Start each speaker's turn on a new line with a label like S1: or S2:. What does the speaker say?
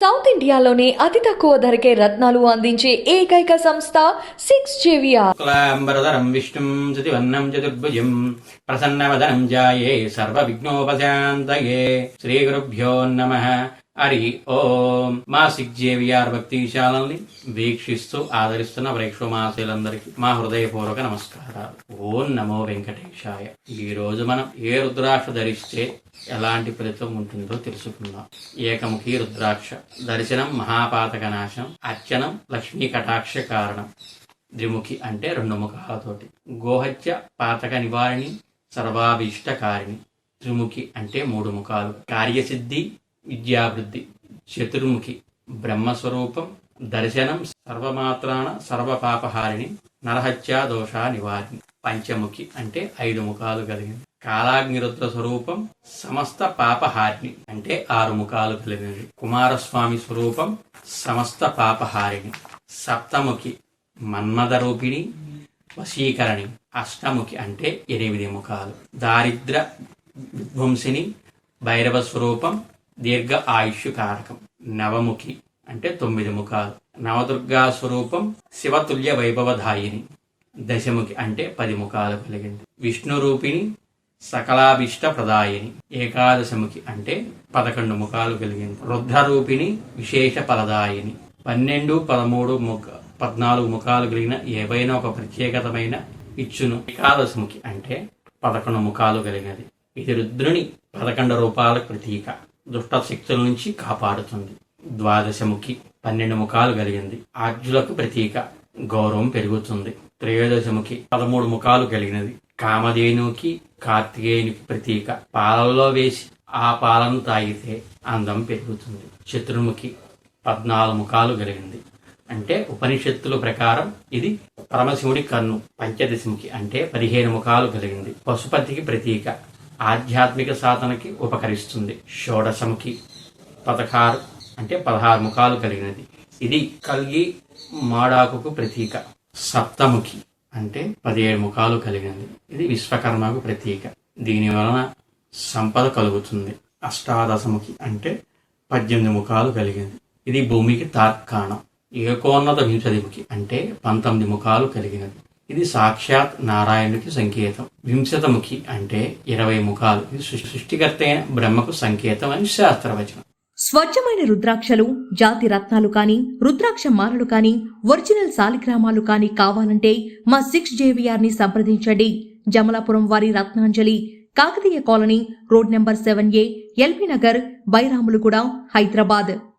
S1: South ఇండియాలోనే అతి తక్కువ ధరకే రత్నాలు అందించే ఏకైక సంస్థ సిక్స్ జేవిఆర్
S2: శుక్లాంబరధరం విష్ణుం చతుర్వర్ణం చతుర్భుజం ప్రసన్నవదనం జాయే సర్వవిఘ్నోపశాంతయే. శ్రీ గురుభ్యో నమ. హరి ఓం. మా సిక్ జేవిఆర్ భక్తి ఛానల్ని వీక్షిస్తూ ఆదరిస్తున్న ప్రేక్షమాశీలందరికీ మా హృదయపూర్వక నమస్కారాలు. ఓం నమో వెంకటేశాయ. ఈ రోజు మనం ఏ రుద్రాక్ష ధరిస్తే ఎలాంటి ఫలితం ఉంటుందో తెలుసుకుందాం. ఏకముఖి రుద్రాక్ష. దర్శనం మహాపాతక నాశనం అర్చనం లక్ష్మీ కటాక్ష కారణం. ద్విముఖి అంటే రెండు ముఖాలతోటి. గోహత్య పాతక నివారిణి సర్వాభీష్టకారిణి త్రిముఖి అంటే మూడు ముఖాలు. కార్యసిద్ధి విద్యావృద్ధి. చతుర్ముఖి. బ్రహ్మస్వరూపం. దర్శనం. సర్వమాత్రాన సర్వపాపహారిణి. నరహత్యా దోష నివారిణి. పంచముఖి అంటే ఐదు ముఖాలు కలిగింది. కాలాగ్నిరుద్ర స్వరూపం. సమస్త పాపహారిణి అంటే ఆరు ముఖాలు కలిగినది కుమారస్వామి స్వరూపం. సమస్త పాపహారిణి. సప్తముఖి మన్మదరూపిణి వశీకరణి. అష్టముఖి అంటే ఎనిమిది ముఖాలు. దారిద్ర విధ్వంసిని. భైరవ స్వరూపం. దీర్ఘ ఆయుష్ కారకం నవముఖి అంటే తొమ్మిది ముఖాలు. నవదుర్గా స్వరూపం శివతుల్య వైభవధాయిని. దశముఖి అంటే పది ముఖాలు కలిగింది. విష్ణు రూపిణి సకలాభిష్ట ప్రదాయిని ఏకాదశముఖి అంటే పదకొండు ముఖాలు కలిగింది. రుద్రరూపిణి విశేష ఫలదాయిని పన్నెండు పదమూడు ముఖ పద్నాలుగు ముఖాలు కలిగిన ఏవైనా ఒక ప్రత్యేకతమైన ఇచ్చును. ఏకాదశముఖి అంటే పదకొండు ముఖాలు కలిగినది. ఇది రుద్రుని పదకొండు రూపాల ప్రతీక. దుష్ట శక్తుల నుంచి కాపాడుతుంది. ద్వాదశముఖి పన్నెండు ముఖాలు కలిగింది. ఆర్జులకు ప్రతీక గౌరవం పెరుగుతుంది. త్రయోదశముఖి పదమూడు ముఖాలు కలిగినది. కామధేనుకి కార్తికేయునికి ప్రతీక పాలల్లో వేసి ఆ పాలను తాగితే అందం పెరుగుతుంది. శత్రుముఖి పద్నాలుగు ముఖాలు కలిగింది. అంటే ఉపనిషత్తుల ప్రకారం ఇది పరమశివుడి కన్ను పంచదశముఖి అంటే పదిహేను ముఖాలు కలిగింది. పశుపతికి ప్రతీక ఆధ్యాత్మిక సాధనకి ఉపకరిస్తుంది. షోడశముఖి పదహారు అంటే పదహారు ముఖాలు కలిగినది. ఇది కలిగి మాడాకుకు ప్రతీక. సప్తముఖి అంటే పదిహేడు ముఖాలు కలిగినది. ఇది విశ్వకర్మకు ప్రతీక. దీని వలన సంపద కలుగుతుంది. అష్టాదశముఖి అంటే పద్దెనిమిది ముఖాలు కలిగింది ఇది భూమికి తార్కాణం. ఏకోన్నత వింశతిముఖి అంటే పంతొమ్మిది ముఖాలు కలిగినది. ఇది సాక్షాత్ నారాయణుడికి సంకేతం. వింశతముఖి అంటే ఇరవై ముఖాలు. ఇది సృష్టికర్త అయిన బ్రహ్మకు సంకేతం అని శాస్త్రవచనం.
S1: స్వచ్ఛమైన రుద్రాక్షలు జాతి రత్నాలు కాని రుద్రాక్ష మాలలు కాని ఒరిజినల్ సాలిగ్రామాలు కాని కావాలంటే మా సిక్స్ జేవిఆర్ని సంప్రదించండి. జమలాపురం వారి Ratnanjali Kakatiya colony road number seven A LB Nagar Bairamulguda Hyderabad.